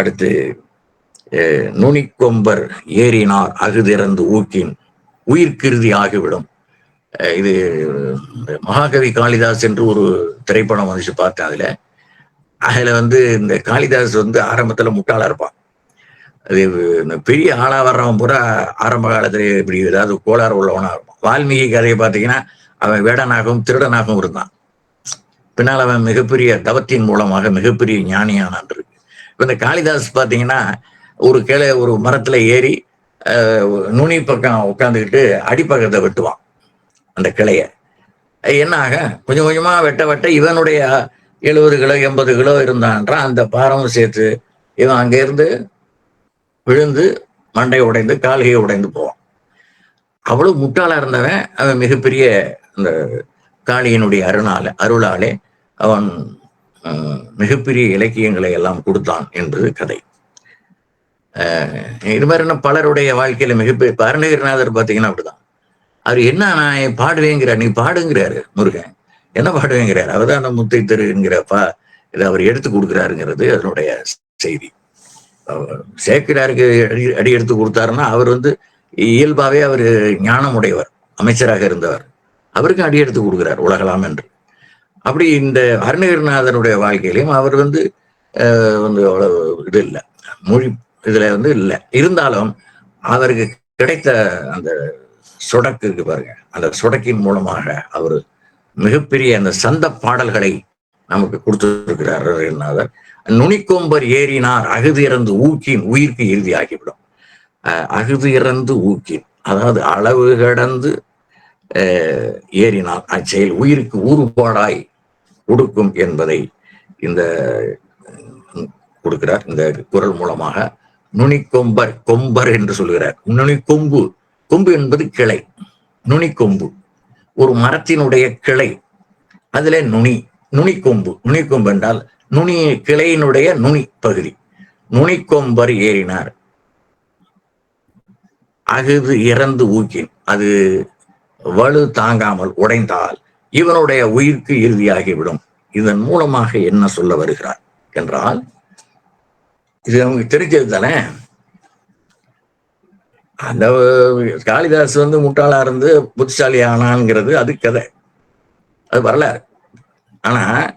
அடுத்து நுனிக்கொம்பர் ஏறினார் அகுதிறந்து ஊக்கின் உயிர்கிருதி ஆகிவிடும். இது மகாகவி காளிதாஸ் என்று ஒரு திரைப்படம் வந்துச்சு பார்த்தேன் அதுல. அதுல வந்து இந்த காளிதாஸ் வந்து ஆரம்பத்துல முட்டாளா இருப்பான். அது இந்த பெரிய ஆளா வர்றவன் பூரா ஆரம்ப காலத்துல இப்படி ஏதாவது கோளாறு உள்ளவனா இருப்பான். வால்மீகி கதையை பார்த்தீங்கன்னா அவன் வேடனாகவும் திருடனாகவும் இருந்தான். பின்னால் அவன் மிகப்பெரிய தவத்தின் மூலமாக மிகப்பெரிய ஞானியானான் இருக்கு. இந்த காளிதாஸ் பார்த்தீங்கன்னா ஒரு கிளை ஒரு மரத்துல ஏறி நுனி பக்கம் உட்காந்துக்கிட்டு அடிப்பக்கத்தை வெட்டுவான் அந்த கிளைய. என்ன ஆக கொஞ்சம் கொஞ்சமா வெட்ட வெட்ட இவனுடைய எழுபது கிலோ எண்பது கிலோ இருந்தான்றான். அந்த பாரமும் சேர்த்து இவன் அங்கேருந்து விழுந்து மண்டை உடைந்து கால்கையை உடைந்து போவான். அவ்வளவு முட்டாளா இருந்தவன். அவன் மிகப்பெரிய இந்த காளியினுடைய அருணால அருளாலே அவன் மிகப்பெரிய இலக்கியங்களை எல்லாம் கொடுத்தான் என்பது கதை. இது மாதிரி என்ன பலருடைய வாழ்க்கையில மிகப்பெரிய இப்ப அருணகிரிநாதர் பார்த்தீங்கன்னா அப்படிதான். அவர் என்ன நான் பாடுவேங்கிறார் நீ பாடுங்கிறாரு முருகன். என்ன பாடுவேங்கிறார்? அவர்தான் அந்த முத்தை திருங்கிறப்பா இதை அவர் எடுத்து கொடுக்குறாருங்கிறது அதனுடைய செய்தி. சேக்கிராருக்கு அடி அடி எடுத்து கொடுத்தாருன்னா அவர் வந்து இயல்பாவே அவர் ஞானம் உடையவர் அமைச்சராக இருந்தவர். அவருக்கு அடி எடுத்து கொடுக்கிறார் உலகலாம் என்று. அப்படி இந்த அருணகிரிநாதனுடைய வாழ்க்கையிலையும் அவர் வந்து வந்து அவ்வளவு இது இல்லை. மொழி இதுல வந்து இல்லை. இருந்தாலும் அவருக்கு கிடைத்த அந்த சொடக்கு இருக்கு பாருங்க. அந்த சுடக்கின் மூலமாக அவர் மிகப்பெரிய அந்த சந்த பாடல்களை நமக்கு கொடுத்திருக்கிறார் அருணகிரிநாதர் நுனிக்கொம்பர் ஏறினார் அகுது இறந்து ஊக்கின் உயிர்க்கு இறுதி ஆகிவிடும். அஹ் அகுது இறந்து ஊக்கின் அதாவது அளவு கடந்து ஏறினார். அச்செயல் உயிருக்கு ஊறுபாடாய் கொடுக்கும் என்பதை இந்த கொடுக்கிறார். இந்த குரல் மூலமாக நுனிக்கொம்பர் கொம்பர் என்று சொல்கிறார். நுனிக்கொம்பு கொம்பு என்பது கிளை. நுனிக்கொம்பு. ஒரு மரத்தினுடைய கிளை. அதுல நுனி நுனிக்கொம்பு. நுனிக்கொம்பு என்றால் நுனி கிளையினுடைய நுனி பகுதி. நுனிக்கொம்பர் ஏறினார். அகுது இறந்து ஊக்கின். அது வலு தாங்காமல் உடைந்தால் இவனுடைய உயிர்க்கு இறுதியாகிவிடும். இதன் மூலமாக என்ன சொல்ல வருகிறார் என்றால் இது நமக்கு தெரிஞ்சது தானே? அந்த காளிதாஸ் வந்து முட்டாளா இருந்து புத்திசாலி ஆனாங்கிறது அது கதை. அது வரலாறு. ஆனா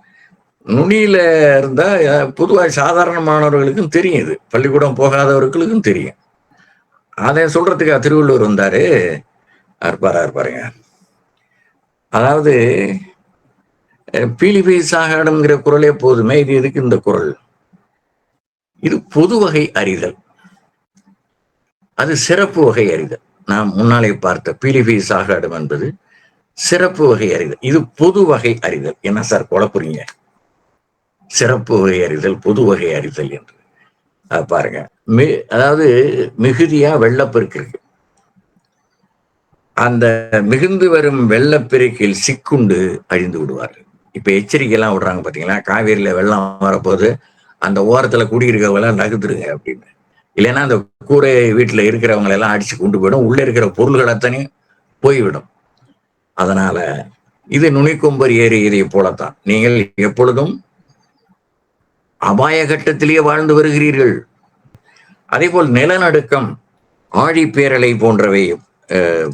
நுனியில இருந்தா பொதுவாக சாதாரண மாணவர்களுக்கும் தெரியும் இது. பள்ளிக்கூடம் போகாதவர்களுக்கும் தெரியும். அதை சொல்றதுக்கு திருவள்ளுவர் வந்தாரு. அற்பாரா இருப்பாருங்க. அதாவது அஹ், சாகாடம்ங்கிற குரலே போதுமே இது எதுக்கு இந்த குரல்? இது பொது வகை அறிதல். அது சிறப்பு வகை அறிதல். நாம் முன்னாலே பார்த்த பீலிபை சாகாடும் என்பது சிறப்பு வகை அறிதல். இது பொது வகை அறிதல். என்ன சார் குழப்புறீங்க சிறப்பு வகை அறிதல் பொது வகை அறிதல் என்று. பாருங்க. மி அதாவது மிகுதியா வெள்ளப்பெருக்கு இருக்கு. அந்த மிகுந்து வரும் வெள்ளப்பெருக்கில் சிக்குண்டு அழிந்து விடுவார்கள். இப்ப எச்சரிக்கை எல்லாம் விடுறாங்க பாத்தீங்களா? காவேரியில வெள்ளம் வரப்போது அந்த ஓரத்துல குடியிருக்கவங்க நகுத்துருங்க அப்படின்னு. இல்லைன்னா அந்த கூரை வீட்டுல இருக்கிறவங்களை எல்லாம் அடிச்சு கொண்டு போயிடும். உள்ள இருக்கிற பொருள்கள் அத்தனையும் போய்விடும். அதனால இது நுனிக்கொம்பர் ஏறி இதை போலத்தான். நீங்கள் எப்பொழுதும் அபாய கட்டத்திலேயே வாழ்ந்து வருகிறீர்கள். அதே போல் நிலநடுக்கம் ஆழிப்பேரலை போன்றவை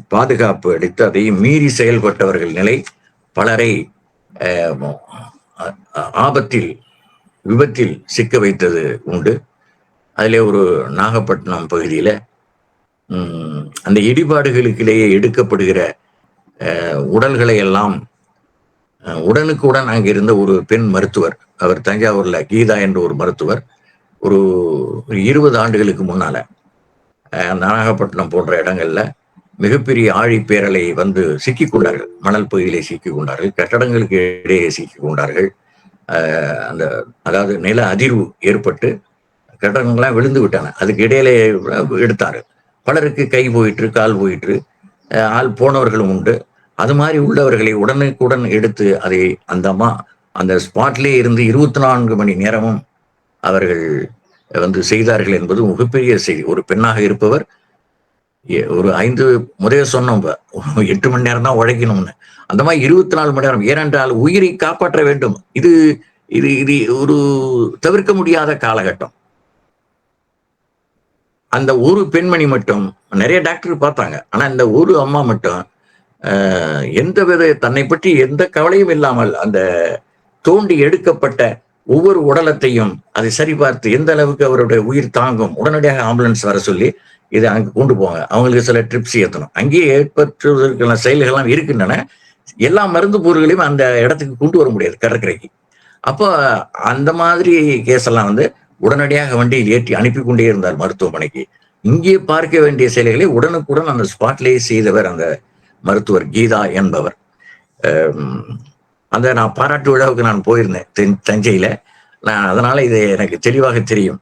பாதுகாப்பு அளித்து அதையும் மீறி செயல்பட்டவர்கள் நிலை பலரை ஆபத்தில் விபத்தில் சிக்க வைத்தது உண்டு. அதிலே ஒரு நாகப்பட்டினம் பகுதியில் அந்த இடிபாடுகளுக்கிலேயே எடுக்கப்படுகிற உடல்களை எல்லாம் உடனுக்குடன் அங்கே இருந்த ஒரு பெண் மருத்துவர் அவர் தஞ்சாவூர்ல கீதா என்ற ஒரு மருத்துவர் ஒரு இருபது ஆண்டுகளுக்கு முன்னால அந்த நாகப்பட்டினம் போன்ற இடங்கள்ல மிகப்பெரிய ஆழிப்பேரலை வந்து சிக்கிக் கொண்டார்கள். மணல் பகுதியிலே சிக்கிக் கொண்டார்கள். கட்டடங்களுக்கு இடையே சிக்கிக் கொண்டார்கள். அந்த அதாவது நில அதிர்வு ஏற்பட்டு கட்டடங்கள்லாம் விழுந்து விட்டாங்க அதுக்கு இடையில எடுத்தாரு. பலருக்கு கை போயிற்று கால் போயிற்று. ஆள் போனவர்களும் உண்டு. அது மாதிரி உள்ளவர்களை உடனுக்குடன் எடுத்து அதை அந்த அம்மா அந்த ஸ்பாட்லேயே இருந்து இருபத்தி நான்கு மணி நேரமும் அவர்கள் வந்து செய்தார்கள் என்பது மிகப்பெரிய செய்தி. ஒரு பெண்ணாக இருப்பவர் ஒரு ஐந்து முறைய சொன்னோம் எட்டு மணி நேரம் தான் உழைக்கணும்னு. அந்த மாதிரி இருபத்தி நாலு மணி நேரம் ஏனென்றால் உயிரை காப்பாற்ற வேண்டும். இது இது இது ஒரு தவிர்க்க முடியாத காலகட்டம். அந்த ஒரு பெண்மணி மட்டும் நிறைய டாக்டர் பார்த்தாங்க. ஆனா இந்த ஒரு அம்மா மட்டும் ஆஹ், எந்த வித தன்னை பற்றி எந்த கவலையும் இல்லாமல் அந்த தோண்டி எடுக்கப்பட்ட ஒவ்வொரு உடலத்தையும் அதை சரிபார்த்து எந்த அளவுக்கு அவருடைய உயிர் தாங்கும் உடனடியாக ஆம்புலன்ஸ் வர சொல்லி இதை அங்கே கொண்டு போவாங்க. அவங்களுக்கு சில ட்ரிப்ஸ் ஏற்றணும் அங்கேயே ஏற்பட்டுவதற்கான செயல்கள்லாம் இருக்கின்றன. எல்லா மருந்து பொருட்களையும் அந்த இடத்துக்கு கொண்டு வர முடியாது கடற்கரைக்கு. அப்போ அந்த மாதிரி கேஸ் எல்லாம் வந்து உடனடியாக வண்டியில் ஏற்றி அனுப்பி கொண்டே இருந்தார் மருத்துவமனைக்கு. இங்கே பார்க்க வேண்டிய செயல்களை உடனுக்குடன் அந்த ஸ்பாட்லேயே செய்தவர் அந்த மருத்துவர் கீதா என்பவர். அந்த நான் பாராட்டு விழாவுக்கு நான் போயிருந்தேன். தென் நான் அதனால இது எனக்கு தெளிவாக தெரியும்.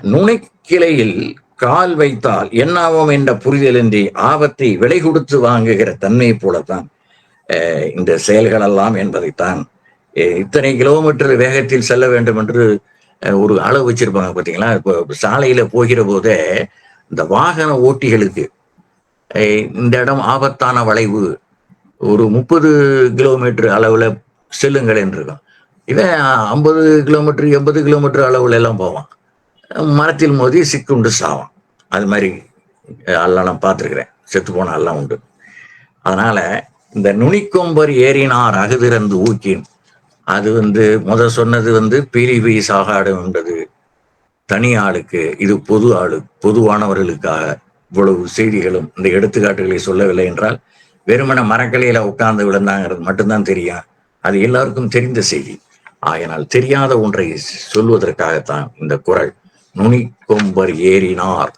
நுனைக்கிளையில் கால் வைத்தால் என்னாவோம் என்ற புரிதலின்றி ஆபத்தை விலை கொடுத்து வாங்குகிற தன்மை போலத்தான் அஹ், இந்த செயல்கள் எல்லாம் என்பதைத்தான் இத்தனை கிலோமீட்டர் வேகத்தில் செல்ல வேண்டும் என்று ஒரு அளவு வச்சிருப்பாங்க பாத்தீங்களா? இப்போ சாலையில போகிற போதே இந்த வாகன ஓட்டிகளுக்கு இந்த இடம் ஆபத்தான வளைவு ஒரு முப்பது கிலோமீட்டர் அளவுல செல்லுங்கள் என்று இருக்கும் இவன் ஐம்பது கிலோமீட்டர் எண்பது கிலோமீட்டர் அளவுல எல்லாம் போவான். மரத்தில் மோதி சிக்குண்டு சாவான் அது மாதிரி எல்லாம் நான் பார்த்துருக்குறேன். செத்து போன எல்லாம் உண்டு. அதனால இந்த நுனிக்கொம்பர் ஏறினார் அகுதிறந்து ஊக்கின். அது வந்து முத சொன்னது வந்து பீலிபி சாகாடு என்றது தனி ஆளுக்கு இது பொது ஆளு பொதுவானவர்களுக்காக இவ்வளவு செய்திகளும் இந்த எடுத்துக்காட்டுகளை சொல்லவில்லை என்றால் வெறுமன மரக்கலையில உட்கார்ந்து விழுந்தாங்கிறது மட்டும்தான் தெரியும். அது எல்லாருக்கும் தெரிந்த செய்தி. ஆயினால் தெரியாத ஒன்றை சொல்வதற்காகத்தான் இந்த குரல். நுனிக்கொம்பர் ஏறினார்.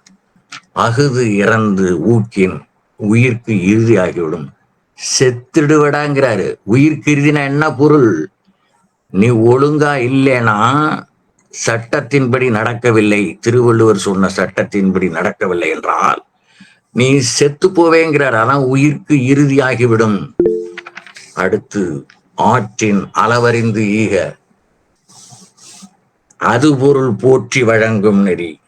அகுது இறந்து ஊக்கின் உயிர்க்கு இறுதி ஆகிவிடும். செத்துடுவடாங்கிறாரு. உயிர்க்கு இறுதினா என்ன பொருள்? நீ ஒழுங்கா இல்லைனா சட்டத்தின்படி நடக்கவில்லை. திருவள்ளுவர் சொன்ன சட்டத்தின்படி நடக்கவில்லை என்றால் நீ செத்து போவேங்கிறார். ஆனா உயிர்க்கு இறுதியாகிவிடும் அடுத்து ஆற்றின் அளவறிந்து ஈக. அது பொருள் போற்றி வழங்கும் நெறி.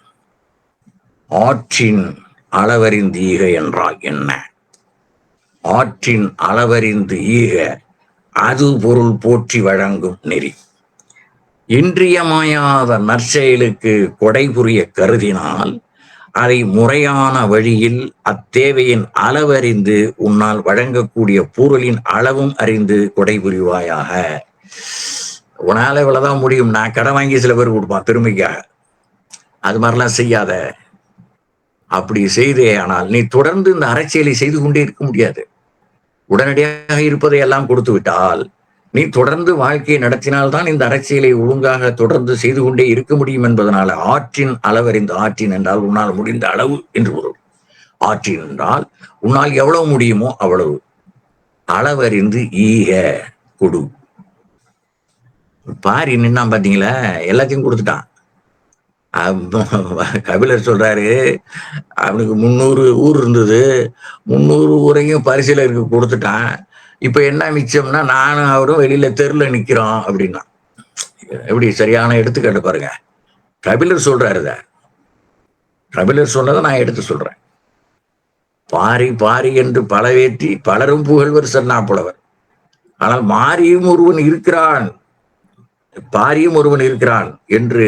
ஆற்றின் அளவறிந்து ஈக என்றால் என்ன? ஆற்றின் அளவறிந்து ஈக அது பொருள் போற்றி வழங்கும் நெறி. இன்றியமாயாத நற்செயலுக்கு கொடை புரிய கருதினால் அதை முறையான வழியில் அத்தேவையின் அளவறிந்து உன்னால் வழங்கக்கூடிய பொருளின் அளவும் அறிந்து கொடை புரிவாயாக. உன்னால இவ்வளவுதான் முடியும். நான் கடன் வாங்கி சில பேர் கொடுப்பான் பெருமைக்காக. அது மாதிரிலாம் செய்யாத. அப்படி செய்தே ஆனால் நீ தொடர்ந்து இந்த அரசியலை செய்து கொண்டே இருக்க முடியாது. உடனடியாக இருப்பதை எல்லாம் கொடுத்து விட்டால் நீ தொடர்ந்து வாழ்க்கையை நடத்தினால்தான் இந்த அரசியலை ஒழுங்காக தொடர்ந்து செய்து கொண்டே இருக்க முடியும் என்பதனால ஆற்றின் அளவறிந்து ஆற்றின் என்றால் உன்னால் முடிந்த அளவு என்று பொருள். ஆற்றின் என்றால் உன்னால் எவ்வளவு முடியுமோ அவ்வளவு அளவறிந்து ஈக கொடு. பாரி நின்னா பாத்தீங்களா? எல்லாத்தையும் கொடுத்துட்டான். கபிலர் சொல்றாரு அவனுக்கு முந்நூறு ஊர் இருந்தது. முந்நூறு ஊரையும் பரிசீலருக்கு கொடுத்துட்டான். இப்ப என்ன மிச்சம்னா நானும் அவரும் வெளியில தெருல நிக்கிறோம் அப்படின்னா. எப்படி சரியான எடுத்துக்காட்டு பாருங்க. கபிலர் சொல்றாரு கபிலர் சொன்னதை நான் எடுத்து சொல்றேன். பாரி பாரி என்று பலவேற்றி பலரும் புகழ்வர் சொன்னா புலவர் ஆனால் மாரியும் ஒருவன் இருக்கிறான். பாரியும் ஒருவன் இருக்கிறான் என்று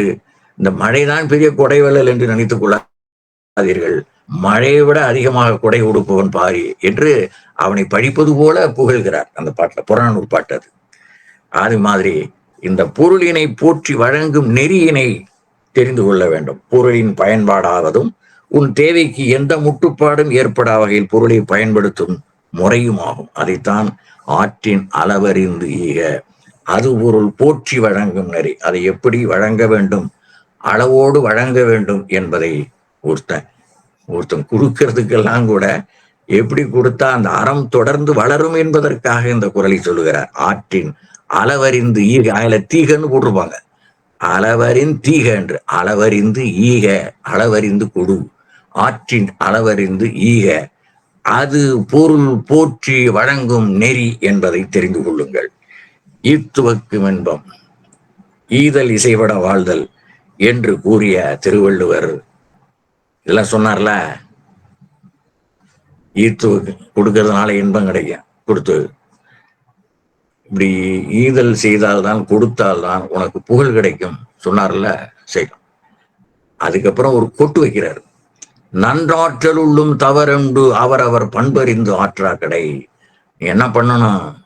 இந்த மழைதான் பெரிய கொடைவல்லல் என்று நினைத்துக் கொள்ளாதீர்கள். மழையை விட அதிகமாக கொடை உடுப்பவன் பாரி என்று அவனை படிப்பது போல புகழ்கிறார். அந்த பாட்டுல புறநானூறு பாட்டு அது. அது மாதிரி இந்த பொருளினை போற்றி வழங்கும் நெறியினை தெரிந்து கொள்ள வேண்டும். பொருளின் பயன்பாடாவதும் உன் தேவைக்கு எந்த முட்டுப்பாடும் ஏற்படா வகையில் பொருளை பயன்படுத்தும் முறையும் ஆகும். அதைத்தான் ஆற்றின் அளவறிந்து ஈக அது பொருள் போற்றி வழங்கும் நெறி. அதை எப்படி வழங்க வேண்டும்? அளவோடு வழங்க வேண்டும் என்பதை ஒருத்தன் ஒருத்தன் கொடுக்கறதுக்கெல்லாம் கூட எப்படி கொடுத்தா அந்த அறம் தொடர்ந்து வளரும் என்பதற்காக இந்த குரலை சொல்லுகிறார். ஆற்றின் அளவறிந்து ஈக அதில் தீகன்னு போட்டிருப்பாங்க. அளவறின் தீக என்று. அளவறிந்து ஈக அளவறிந்து கொடு. ஆற்றின் அளவறிந்து ஈக அது பொருள் போற்றி வழங்கும் நெறி என்பதை தெரிந்து கொள்ளுங்கள். ஈத்துவக்கும் இன்பம். ஈதல் இசைபட வாழ்தல் என்று கூறிய திருவள்ளுவர். எல்லாம் சொன்னார்ல? ஈத்து கொடுக்கறதுனால இன்பம் கிடைக்கும். கொடுத்து. இப்படி ஈதல் செய்தால்தான் கொடுத்தால்தான் உனக்கு புகழ் கிடைக்கும் சொன்னார்ல செய்யும் அதுக்கப்புறம் ஒரு கொட்டு வைக்கிறார். நன்றாற்றல் உள்ளும் தவறென்று அவரவர் பண்பறிந்து ஆற்றா கடை நீ என்ன பண்ணணும்?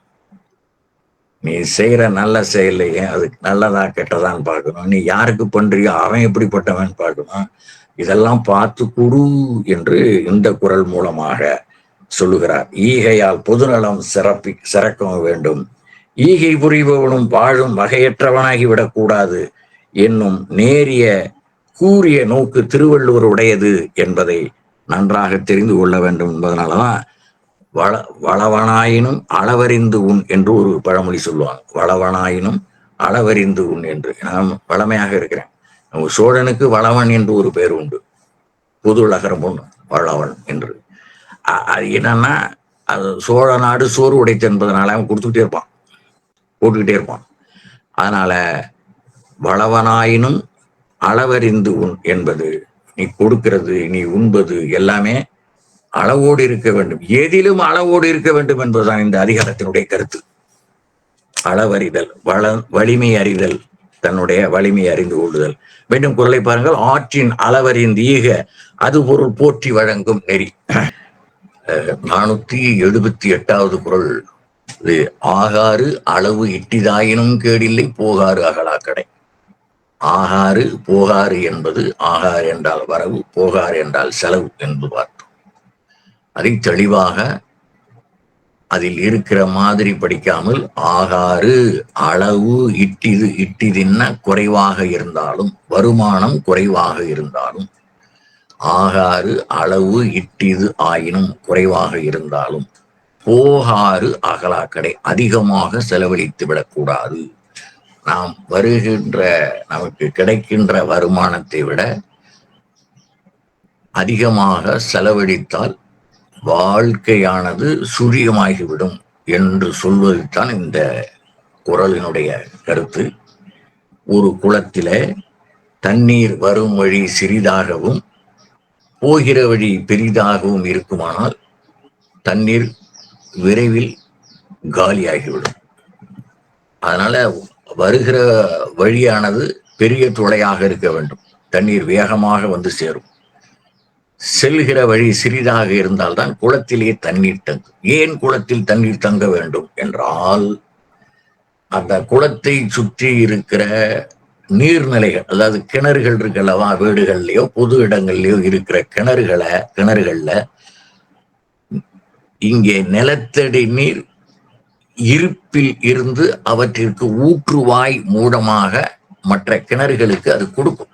நீ செய்யற நல்ல செயலையே அது நல்லதா கெட்டதான்னு பார்க்கணும். நீ யாருக்கு பண்றியோ அவன் எப்படிப்பட்டவன் பார்க்கணும். இதெல்லாம் பார்த்து குரு என்று இந்த குரல் மூலமாக சொல்லுகிறார். ஈகையால் பொதுநலம் சிறப்பி சிறக்க வேண்டும். ஈகை புரிபவனும் வாழும் வகையற்றவனாகி விடக்கூடாது என்னும் நேரிய கூறிய நோக்கு திருவள்ளுவர் உடையது என்பதை நன்றாக தெரிந்து கொள்ள வேண்டும் என்பதனாலதான் வள வளவனாயினும் அளவறிந்து உண் என்று ஒரு பழமொழி சொல்லுவாங்க. வளவனாயினும் அளவறிந்து உண் என்று. நான் வளமையாக இருக்கிறேன். சோழனுக்கு வளவன் என்று ஒரு பெயர் உண்டு. புது உலகரம் பொண்ணு வளவன் என்று. அது என்னன்னா அது சோழ நாடு சோறு உடைத்து என்பதனால அவன் கொடுத்துக்கிட்டே இருப்பான். போட்டுக்கிட்டே இருப்பான். அதனால வளவனாயினும் அளவறிந்து உண் என்பது நீ கொடுக்கிறது நீ உண்பது எல்லாமே அளவோடு இருக்க வேண்டும். எதிலும் அளவோடு இருக்க வேண்டும் என்பதுதான் இந்த அதிகாரத்தினுடைய கருத்து. அளவறிதல் வள வலிமை அறிதல் தன்னுடைய வலிமை அறிந்து கொள்ளுதல். மீண்டும் குரலை பாருங்கள். ஆற்றின் அளவறிந்து ஈக அது பொருள் போற்றி வழங்கும் நெறி. அஹ், நானூத்தி எழுபத்தி எட்டாவது குரல். இது ஆகாறு அளவு இட்டிதாயினும் கேடில்லை போகாறு அகலாக்கடை. ஆகாறு போகாறு என்பது ஆகார் என்றால் வரவு போகார் என்றால் செலவு என்று அதை தெளிவாக அதில் இருக்கிற மாதிரி படிக்காமல் ஆகாறு அளவு இட்டிது இட்டிதின்ன குறைவாக இருந்தாலும் வருமானம் குறைவாக இருந்தாலும் ஆகாறு அளவு இட்டிது ஆயினும் குறைவாக இருந்தாலும் போகாறு அகலாக்கடை அதிகமாக செலவழித்து விடக்கூடாது. நாம் வருகின்ற நமக்கு கிடைக்கின்ற வருமானத்தை விட அதிகமாக செலவழித்தால் வாழ்க்கையானது சுரியமாகிவிடும் என்று சொல்வதுதான் இந்த குரலினுடைய கருத்து. ஒரு குளத்திலே தண்ணீர் வரும் வழி சிறிதாகவும் போகிற வழி பெரிதாகவும் இருக்குமானால் தண்ணீர் விரைவில் காலியாகிவிடும். அதனால வருகிற வழியானது பெரிய துளையாக இருக்க வேண்டும். தண்ணீர் வேகமாக வந்து சேரும். செல்கிற வழி சிறிதாக இருந்தால்தான் குளத்திலே தண்ணீர் தங்கும். ஏன் குளத்தில் தண்ணீர் தங்க வேண்டும் என்றால் அந்த குளத்தை சுற்றி இருக்கிற நீர்நிலைகள் அதாவது கிணறுகள் இருக்கல்லவா வீடுகள்லயோ பொது இடங்கள்லயோ இருக்கிற கிணறுகளை கிணறுகள்ல இங்கே நிலத்தடி நீர் இருப்பில் இருந்து அவற்றிற்கு ஊற்றுவாய் மூலமாக மற்ற கிணறுகளுக்கு அது கொடுக்கும்.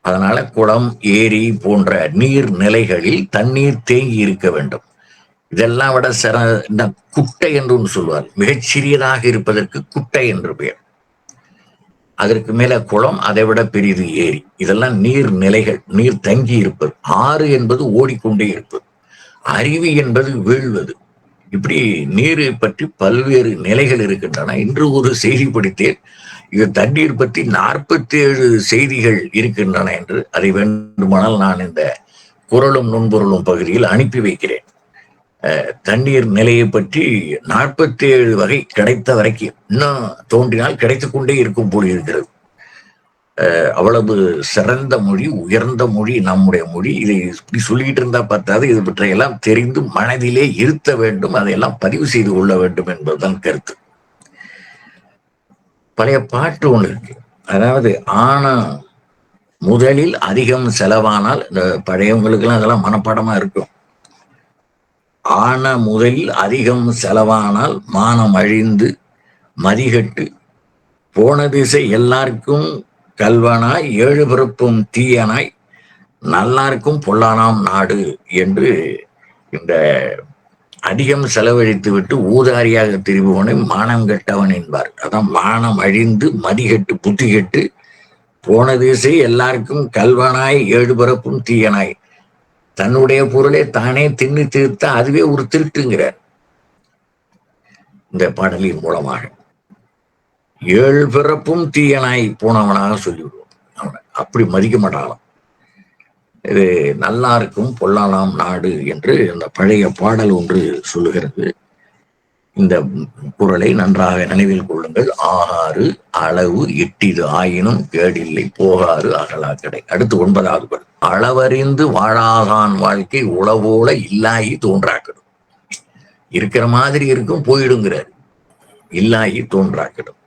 அதனால குளம் ஏரி போன்ற நீர் நிலைகளில் தண்ணீர் தேங்கி இருக்க வேண்டும். இதெல்லாம் விட சிற குட்டை என்று ஒன்று சொல்வார் மிகச்சிறியதாக இருப்பதற்கு குட்டை என்று பெயர். அதற்கு மேல குளம் அதை விட பெரிது ஏரி. இதெல்லாம் நீர் நிலைகள் நீர் தங்கி இருப்பது. ஆறு என்பது ஓடிக்கொண்டே இருப்பது. அருவி என்பது வீழ்வது. இப்படி நீரை பற்றி பல்வேறு நிலைகள் இருக்கின்றன. இன்று ஒரு செய்தி படித்தேன். இது தண்ணீர் பற்றி நாற்பத்தி ஏழு செய்திகள் இருக்கின்றன என்று அதை வேண்டுமானால் நான் இந்த குரலும் நுண்பொருளும் பகுதியில் அனுப்பி வைக்கிறேன். தண்ணீர் நிலையை பற்றி நாற்பத்தி ஏழு வகை கிடைத்த வரைக்கும் இன்னும் தோன்றினால் கிடைத்து கொண்டே இருக்கும் போல் இருக்கிறது. அவ்வளவு சிறந்த மொழி உயர்ந்த மொழி நம்முடைய மொழி. இதை இப்படி சொல்லிட்டு இருந்தா பார்த்தாது. இது பற்றியெல்லாம் தெரிந்து மனதிலே இருத்த வேண்டும். அதையெல்லாம் பதிவு செய்து கொள்ள வேண்டும் என்பதுதான் கருத்து. பழைய பாட்டு ஒன்று இருக்கு. அதாவது ஆனா முதலில் அதிகம் செலவானால் இந்த பழையவங்களுக்கெல்லாம் அதெல்லாம் மனப்பாடமா இருக்கும். ஆன முதலில் அதிகம் செலவானால் மானம் அழிந்து மதிகட்டு. போன திசை எல்லாருக்கும் கல்வனாய் ஏழு பிறப்பும் தீயனாய் நல்லாருக்கும் பொல்லானாம் நாடு என்று இந்த அதிகம் செலவழித்து விட்டு ஊதாரியாக திரிபவனை மானம் கெட்டவன் என்பார். அதான் மானம் அழிந்து மதிகெட்டு புத்தி கெட்டு போன திசை எல்லாருக்கும் கல்வனாய் ஏழு பிறப்பும் தீயனாய். தன்னுடைய பொருளை தானே தின்னு தீர்த்த அதுவே ஒரு திருட்டுங்கிறார். இந்த பாடலின் மூலமாக. ஏழு பிறப்பும் தீயனாய் போனவனாக சொல்லிவிடுவோம். அவனை அப்படி மதிக்க மாட்டாளாம். இது நல்லாருக்கும் பொல்லாலாம் நாடு என்று அந்த பழைய பாடல் ஒன்று சொல்லுகிறது. இந்த குரலை நன்றாக நினைவில் கொள்ளுங்கள். ஆகாறு அளவு எட்டிது ஆயினும் கேடில்லை போகாறு அகலா கடை அடுத்து ஒன்பதாவது குரல் அளவறிந்து வாழாதான் வாழ்க்கை உளவோல இல்லாயி தோன்றாக்கிடும். இருக்கிற மாதிரி இருக்கும் போயிடுங்கிறார். இல்லாயி தோன்றாக்கிடும்.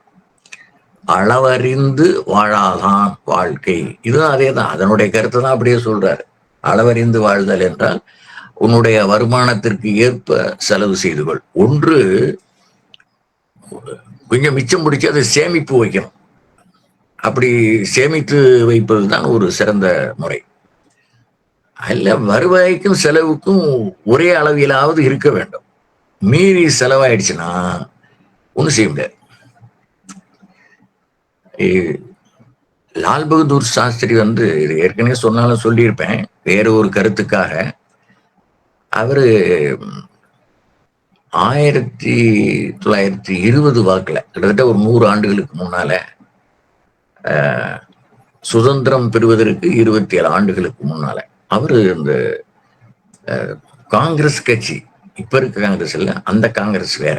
அளவறிந்து வாழாதான் வாழ்க்கை. இதுவும் அதே தான் அதனுடைய கருத்தை தான் அப்படியே சொல்றாரு. அளவறிந்து வாழ்தல் என்றால் உன்னுடைய வருமானத்திற்கு ஏற்ப செலவு செய்து கொள். ஒன்று கொஞ்சம் மிச்சம் பிடிச்சி அதை சேமிப்பு வைக்கணும். அப்படி சேமித்து வைப்பது தான் ஒரு சிறந்த முறை. அல்ல வருவாய்க்கும் செலவுக்கும் ஒரே அளவிலாவது இருக்க வேண்டும். மீறி செலவாயிடுச்சுன்னா ஒன்றும் செய்ய முடியாது. லால் பகதூர் சாஸ்திரி வந்து இது ஏற்கனவே சொன்னாலும் சொல்லியிருப்பேன் வேற ஒரு கருத்துக்காக. அவரு ஆயிரத்தி தொள்ளாயிரத்தி இருபது வாக்குல கிட்டத்தட்ட ஒரு நூறு ஆண்டுகளுக்கு முன்னால அஹ், சுதந்திரம் பெறுவதற்கு இருபத்தி ஏழு ஆண்டுகளுக்கு முன்னால அவரு இந்த காங்கிரஸ் கட்சி இப்ப இருக்க காங்கிரஸ் இல்ல அந்த காங்கிரஸ் வேற.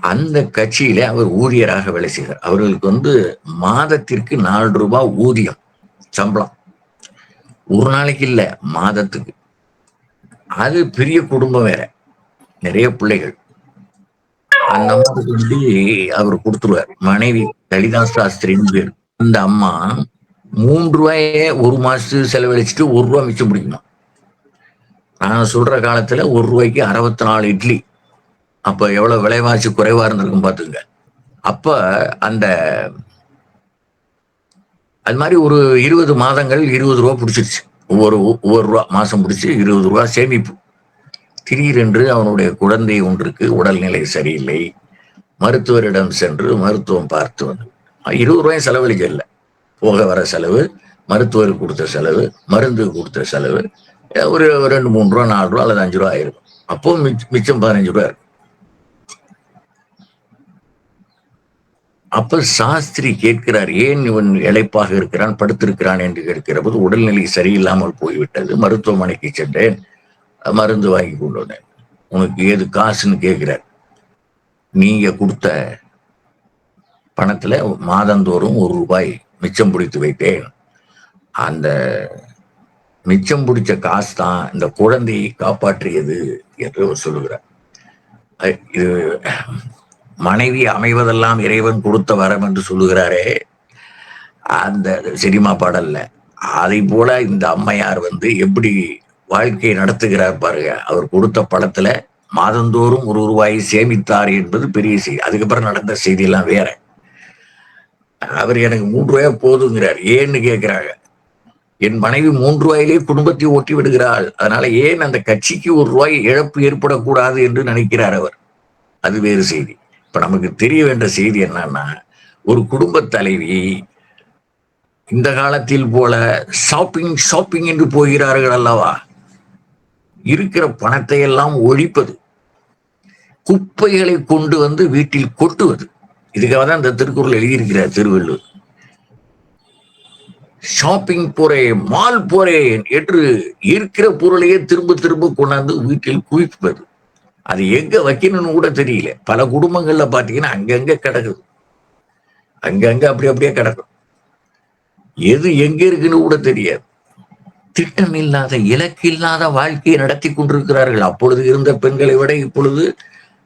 அந்த கட்சியில அவர் ஊழியராக வேலை செய்கிறார் அவர்களுக்கு வந்து மாதத்திற்கு நாலு ரூபாய் ஊதியம் சம்பளம். ஒரு நாளைக்கு இல்லை மாதத்துக்கு. அது பெரிய குடும்பம் வேற. நிறைய பிள்ளைகள். அந்த அம்மாவுக்கு வந்து அவர் கொடுத்துருவார். மனைவி லலிதா சாஸ்திரின்னு பேர். அந்த அம்மா மூன்று ரூபாயே ஒரு மாசத்துக்கு செலவழிச்சிட்டு ஒரு ரூபாய் மிச்சம் பிடிக்குமா நான் சொல்ற காலத்துல ஒரு ரூபாய்க்கு அறுபத்தி நாலு இட்லி. அப்ப எவ்வளவு விலைவாசி குறைவா இருந்திருக்கும் பாத்துங்க அப்ப அந்த அது மாதிரி ஒரு இருபது மாதங்கள் இருபது ரூபா பிடிச்சிருச்சு. ஒவ்வொரு ஒவ்வொரு ரூபா மாசம் பிடிச்சி இருபது ரூபா சேமிப்பு. திடீரென்று அவனுடைய குழந்தை ஒன்றுக்கு உடல்நிலை சரியில்லை. மருத்துவரிடம் சென்று மருத்துவம் பார்த்து வந்து இருபது ரூபாயும் செலவழிக்க இல்லை. போக வர செலவு மருத்துவருக்கு கொடுத்த செலவு மருந்து கொடுத்த செலவு ஒரு ரெண்டு மூணு ரூபா நாலு ரூபா அல்லது அஞ்சு ரூபா ஆயிருக்கும் அப்போ மிச்ச- மிச்சம் பதினஞ்சு ரூபா இருக்கும். அப்ப சாஸ்திரி கேட்கிறார் ஏன் இவன் இழைப்பாக இருக்கிறான் படுத்திருக்கிறான்? என்று கேட்கிற போது உடல்நிலை சரியில்லாமல் போய்விட்டது மருத்துவமனைக்கு சென்றேன் மருந்து வாங்கி கொண்டு வந்தேன் உனக்கு ஏது காசுன்னு கேட்கிறார். நீங்க கொடுத்த பணத்துல மாதந்தோறும் ஒரு ரூபாய் மிச்சம் பிடித்து வைத்தேன். அந்த மிச்சம் பிடிச்ச காசு தான் இந்த குழந்தையை காப்பாற்றியது என்று அவர் சொல்லுகிறார். இது மனைவி அமைவதெல்லாம் இறைவன் கொடுத்த வரம் என்று சொல்லுகிறாரே. அந்த சினிமா பாடல்ல. அதை போல இந்த அம்மையார் வந்து எப்படி வாழ்க்கையை நடத்துகிறார் பாருங்க. அவர் கொடுத்த படத்துல மாதந்தோறும் ஒரு ரூபாயை சேமித்தார் என்பது பெரிய செய்தி. அதுக்கப்புறம் நடந்த செய்தி எல்லாம் வேற. அவர் எனக்கு மூன்று ரூபாய் போதுங்கிறார். ஏன்னு கேட்கிறாங்க என் மனைவி மூன்று ரூபாயிலே குடும்பத்தை ஓட்டி விடுகிறாள். அதனால ஏன் அந்த கட்சிக்கு ஒரு ரூபாய் இழப்பு ஏற்படக்கூடாது என்று நினைக்கிறார் அவர். அது வேறு செய்தி. இப்போ நமக்கு தெரிய வேண்டிய செய்தி என்னன்னா ஒரு குடும்ப தலைவி இந்த காலத்தில் போல ஷாப்பிங் ஷாப்பிங் என்று போகிறார்கள் அல்லவா? இருக்கிற பணத்தை எல்லாம் ஒழிப்பது குப்பைகளை கொண்டு வந்து வீட்டில் கொட்டுவது. இதுக்காக தான் இந்த திருக்குறள் எழுதியிருக்கிறார் திருவள்ளுவர். ஷாப்பிங் போறேன் மால் போறேன் என்று இருக்கிற பொருளையே திரும்ப திரும்ப கொண்டாந்து வீட்டில் குவிப்பது. அது எங்க வைக்கணும்னு கூட தெரியல. பல குடும்பங்கள்ல பாத்தீங்கன்னா அங்கங்க கிடக்குது. அங்கங்க அப்படி அப்படியே கிடக்கும். எது எங்க இருக்குன்னு கூட தெரியாது. திட்டம் இல்லாத இலக்கு இல்லாத வாழ்க்கையை நடத்தி கொண்டிருக்கிறார்கள். அப்பொழுது இருந்த பெண்களை விட இப்பொழுது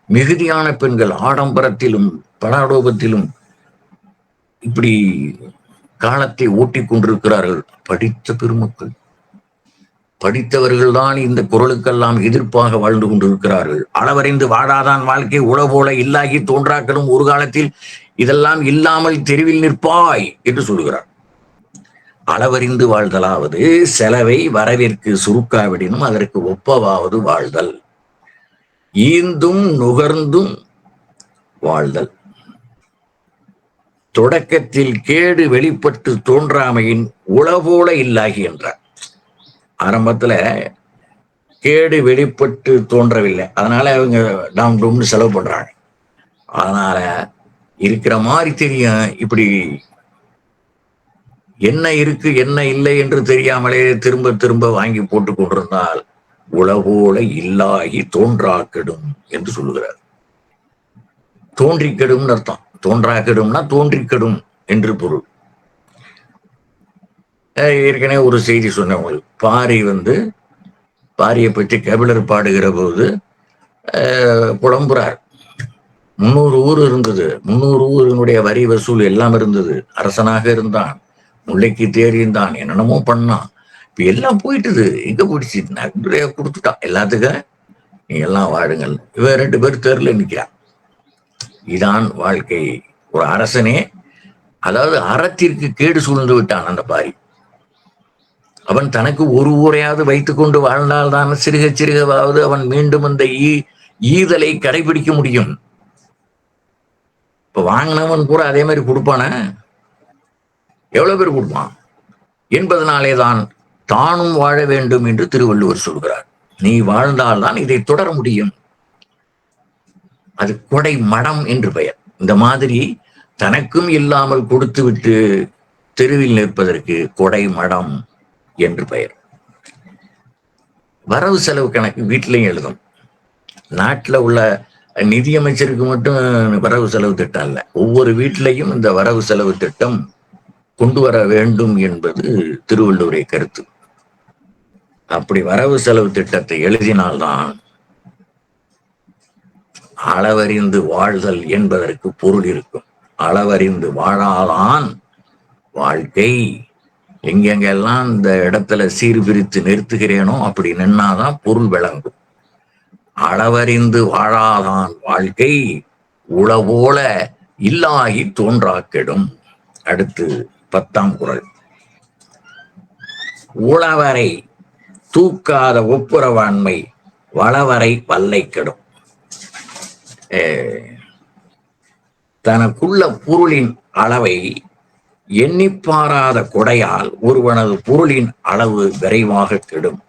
மிகுதியான பெண்கள் ஆடம்பரத்திலும் படாடோபத்திலும் இப்படி காலத்தை ஓட்டி கொண்டிருக்கிறார்கள். படித்த பெருமக்கள். படித்தவர்கள்தான் இந்த குரலுக்கெல்லாம் எதிர்ப்பாக வாழ்ந்து கொண்டிருக்கிறார்கள். அளவறிந்து வாழாதான் வாழ்க்கை உளபோல இல்லாகி தோன்றாக்களும் ஒரு காலத்தில். இதெல்லாம் இல்லாமல் தெருவில் நிற்பாய் என்று சொல்கிறார் அளவறிந்து வாழ்தலாவது செலவை வரவிற்கு சுருக்காவிடினும் அதற்கு ஒப்பவாவது வாழ்தல். ஈந்தும் நுகர்ந்தும் வாழ்தல். தொடக்கத்தில் கேடு வெளிப்பட்டு தோன்றாமையின் உளபோல இல்லாகி என்றார். ஆரம்பத்துல கேடு வெளிப்பட்டு தோன்றவில்லை. அதனால அவங்க டாம் டூம்னு செலவு பண்றாங்க. அதனால இருக்கிற மாதிரி தெரியும். இப்படி என்ன இருக்கு என்ன இல்லை என்று தெரியாமலே திரும்ப திரும்ப வாங்கி போட்டு கொண்டிருந்தால் உளவோல இல்லாகி கெடும் என்று சொல்லுகிறார். தோன்றி கெடும்னு அர்த்தம். தோன்றா கெடும்னா தோன்றி கெடும் என்று பொருள். ஏற்கனவே ஒரு செய்தி சொன்னேன் உங்களுக்கு. பாரி வந்து பாரியை பற்றி கபிலர் பாடுகிற போது புலம்புறார். முன்னூறு ஊர் இருந்தது. முன்னூறு ஊரினுடைய வரி வசூல் எல்லாம் இருந்தது. அரசனாக இருந்தான். முல்லைக்கு தேறியிருந்தான் என்னென்னமோ பண்ணான். இப்ப எல்லாம் போயிட்டுது. எங்க போயிடுச்சு? நன்றியா கொடுத்துட்டான். எல்லாத்துக்கும் நீ எல்லாம் வாழுங்கள். இவன் ரெண்டு பேர் தேர்ல நிற்கிறான் இதான் வாழ்க்கை. ஒரு அரசனே அதாவது அறத்திற்கு கேடு சூழ்ந்து விட்டான் அந்த பாரி. அவன் தனக்கு ஒரு ஊரையாவது வைத்துக்கொண்டு வாழ்ந்தால்தான் சிறுக சிறுகவாவது அவன் மீண்டும் அந்த ஈ ஈதலை கடைபிடிக்க முடியும். இப்ப வாங்கினவன் கூட அதே மாதிரி கொடுப்பான? எவ்வளவு பேர் கொடுப்பான்? என்பதனாலே தான் தானும் வாழ வேண்டும் என்று திருவள்ளுவர் சொல்கிறார். நீ வாழ்ந்தால்தான் இதை தொடர முடியும். அது கொடை மடம் என்று பெயர். இந்த மாதிரி தனக்கும் இல்லாமல் கொடுத்து விட்டு தெருவில் நிற்பதற்கு கொடை மடம் என்று பெயர். வரவு செலவு கணக்கு வீட்டிலையும் எழுதும். நாட்டுல உள்ள நிதியமைச்சருக்கு மட்டும் வரவு செலவு திட்டம் இல்ல. ஒவ்வொரு வீட்டிலையும் இந்த வரவு செலவு திட்டம் கொண்டு வர வேண்டும் என்பது திருவள்ளுவரை கருத்து. அப்படி வரவு செலவு திட்டத்தை எழுதினால்தான் அளவறிந்து வாழ்தல் என்பதற்கு பொருள் இருக்கும். அளவறிந்து வாழாதான் வாழ்க்கை எங்கெங்கெல்லாம் இந்த இடத்துல சீர்பிரித்து நிறுத்துகிறேனோ அப்படி நின்னாதான் பொருள் விளங்கும். அளவறிந்து வாழாதான் வாழ்க்கை உளவோல இல்லாகி தோன்றாக்கெடும். அடுத்து பத்தாம் குரல். உளவரை தூக்காத ஒப்புரவாண்மை வளவரை வல்லை கெடும் அஹ், தனக்குள்ள பொருளின் அளவை எண்ணிப்பாராத கொடையால் ஒருவனது பொருளின் அளவு விரைவாக கெடும்.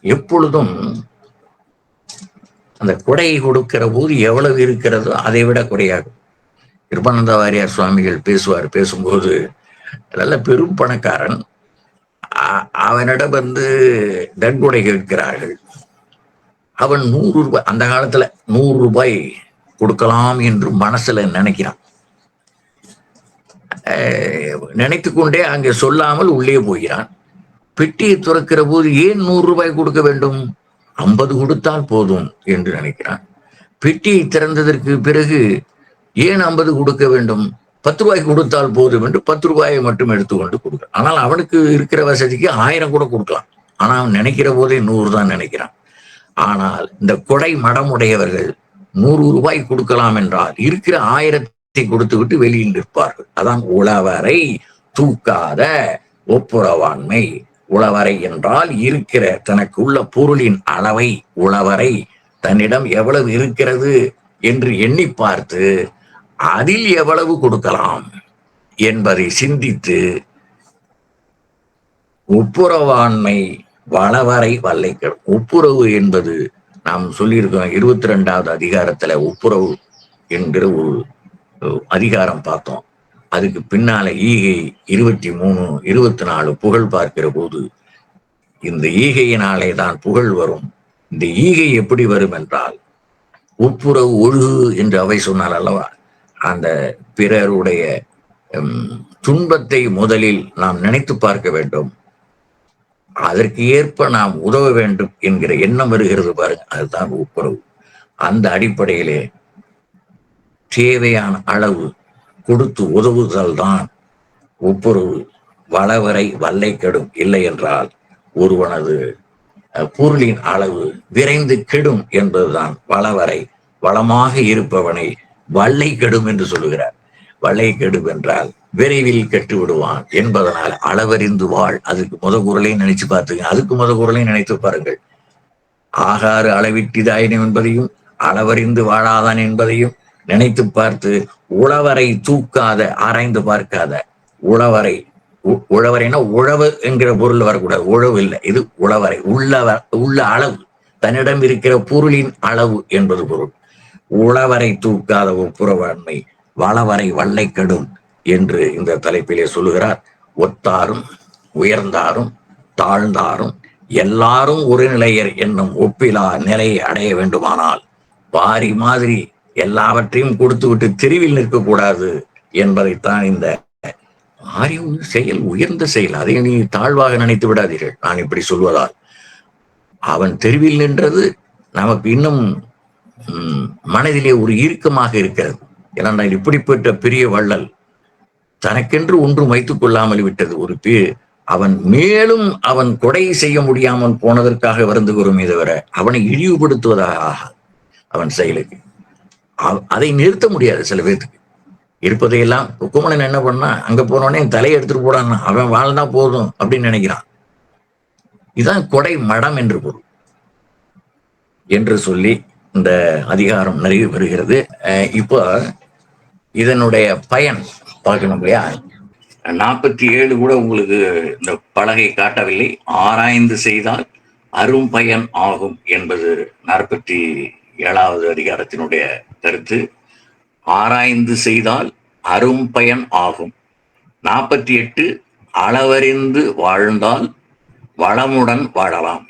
எப்பொழுதும் அந்த கொடையை கொடுக்கிற போது எவ்வளவு இருக்கிறதோ அதை விட குறையாகும் கிருபானந்த வாரியார் சுவாமிகள் பேசுவார் பேசும்போது நல்ல பெரும் பணக்காரன். அ- அவனிடம் வந்து நன்கொடை கேட்கிறார்கள். அவன் நூறு ரூபாய் அந்த காலத்துல நூறு ரூபாய் கொடுக்கலாம் என்று மனசுல நினைக்கிறான். நினைத்து கொண்டே அங்கே சொல்லாமல் உள்ளே போகிறான். பெட்டியை துறக்கிற போது ஏன் நூறு ரூபாய் கொடுக்க வேண்டும்? ஐம்பது கொடுத்தால் போதும் என்று நினைக்கிறான். பெட்டியை திறந்ததற்கு பிறகு ஏன் ஐம்பது கொடுக்க வேண்டும்? பத்து ரூபாய் கொடுத்தால் போதும் என்று பத்து ரூபாயை மட்டும் எடுத்துக்கொண்டு கொடுக்கிறான். ஆனால் அவனுக்கு இருக்கிற வசதிக்கு ஆயிரம் கூட கொடுக்கலாம். ஆனா அவன் நினைக்கிற போதே நூறு தான் நினைக்கிறான். ஆனால் இந்த கொடை மடமுடையவர்கள் நூறு ரூபாய் கொடுக்கலாம் என்றால் இருக்கிற ஆயிரத்தி கொடுத்து விட்டு வெளியில் நிற்பார்கள். அதான் உழவரை தூக்காத ஒப்புரவாண்மை. உழவரை என்றால் இருக்கிற தனக்கு உள்ள பொருளின் அளவை உழவரை தன்னிடம் எவ்வளவு இருக்கிறது என்று எண்ணி பார்த்து அதில் எவ்வளவு கொடுக்கலாம் என்பதை சிந்தித்து ஒப்புரவாண்மை வளவரை வல்லைக்கள் ஒப்புரவு என்பது நாம் சொல்லியிருக்கோம் இருபத்தி ரெண்டாவது அதிகாரத்துல ஒப்புரவு என்கிற ஒரு அதிகாரம் பார்த்தோம். அதுக்கு பின்னால ஈகை இருபத்தி மூணு இருபத்தி நாலு புகழ் பார்க்கிற போது இந்த ஈகையினாலே தான் புகழ் வரும். இந்த ஈகை எப்படி வரும் என்றால் உட்புறவு ஒழுகு என்று அவை சொன்னார் அல்லவா? அந்த பிறருடைய உம், துன்பத்தை முதலில் நாம் நினைத்து பார்க்க வேண்டும். அதற்கு ஏற்ப நாம் உதவ வேண்டும் என்கிற எண்ணம் வருகிறது பாருங்க அதுதான் உட்புறவு அந்த அடிப்படையிலே தேவையான அளவு கொடுத்து உதவுதல் தான் ஒப்புரவு வளவரை வல்லை கெடும் இல்லை என்றால் ஒருவனது பொருளின் அளவு விரைந்து கெடும் என்பதுதான் வளவரை வளமாக இருப்பவனை வல்லை கெடும் என்று சொல்லுகிறார். வல்லை கெடும் என்றால் விரைவில் கெட்டு விடுவான் என்பதனால் அளவறிந்து வாழ். அதுக்கு முத குரலையும் நினைச்சு பார்த்துங்க அதுக்கு முத குரலையும் நினைத்து பாருங்கள். ஆகாறு அளவிட்டிதாயினம் என்பதையும் அளவறிந்து வாழாதான் என்பதையும் நினைத்து பார்த்து உழவரை தூக்காத ஆராய்ந்து பார்க்காத. உழவரை உ- உழவரைனா உழவு என்கிற பொருள் வரக்கூடாது. உழவு இல்லை. இது உழவரை. உள்ளவ உள்ள அளவு. தன்னிடம் இருக்கிற பொருளின் அளவு என்பது பொருள். உழவரை தூக்காத ஒப்புரவாண்மை வளவரை வல்லை கெடும் என்று இந்த தலைப்பிலே சொல்லுகிறார். ஒத்தாரும் உயர்ந்தாரும் தாழ்ந்தாரும் எல்லாரும் ஒரு நிலையர் என்னும் ஒப்பிலா நிலையை அடைய வேண்டுமானால் பாரி மாதிரி எல்லாவற்றையும் கொடுத்து விட்டு தெருவில் நிற்கக்கூடாது என்பதைத்தான் இந்த அறிவு செயல் உயர்ந்த செயல். அதை நீ தாழ்வாக நினைத்து விடாதீர்கள். நான் இப்படி சொல்வதால். அவன் தெருவில் நின்றது நமக்கு இன்னும் மனதிலே ஒரு இறுக்கமாக இருக்கிறது. ஏன்னா இப்படிப்பட்ட பெரிய வள்ளல் தனக்கென்று ஒன்றும் வைத்துக் கொள்ளாமல் விட்டது. ஒரு பே அவன் மேலும் அவன் கொடை செய்ய முடியாமல் போனதற்காக வருந்துகிறோமே தவிர அவனை இழிவுபடுத்துவதாக அவன் செயலுக்கு. அதை நிறுத்த முடியாது சில பேர்த்துக்கு. இருப்பதையெல்லாம் குமணன் என்ன பண்ணா அங்க போனோடனே தலையை எடுத்துட்டு போடான்னா அவன் வாழ்ந்தா போதும் அப்படின்னு நினைக்கிறான். இதான் கொடை மடம் என்று பொருள். என்று சொல்லி இந்த அதிகாரம் நிறைவு பெறுகிறது அஹ் இப்போ இதனுடைய பயன் பார்க்கணும் இல்லையா? நாற்பத்தி ஏழு கூட உங்களுக்கு இந்த பலகை காட்டவில்லை. ஆராய்ந்து செய்தால் அரும் பயன் ஆகும் என்பது நாற்பத்தி ஏழாவது அதிகாரத்தினுடைய கருத்து ஆராய்ந்து செய்தால் அரும் பயன் ஆகும். நாற்பத்தி எட்டு அளவறிந்து வாழ்ந்தால் வளமுடன் வாழலாம்.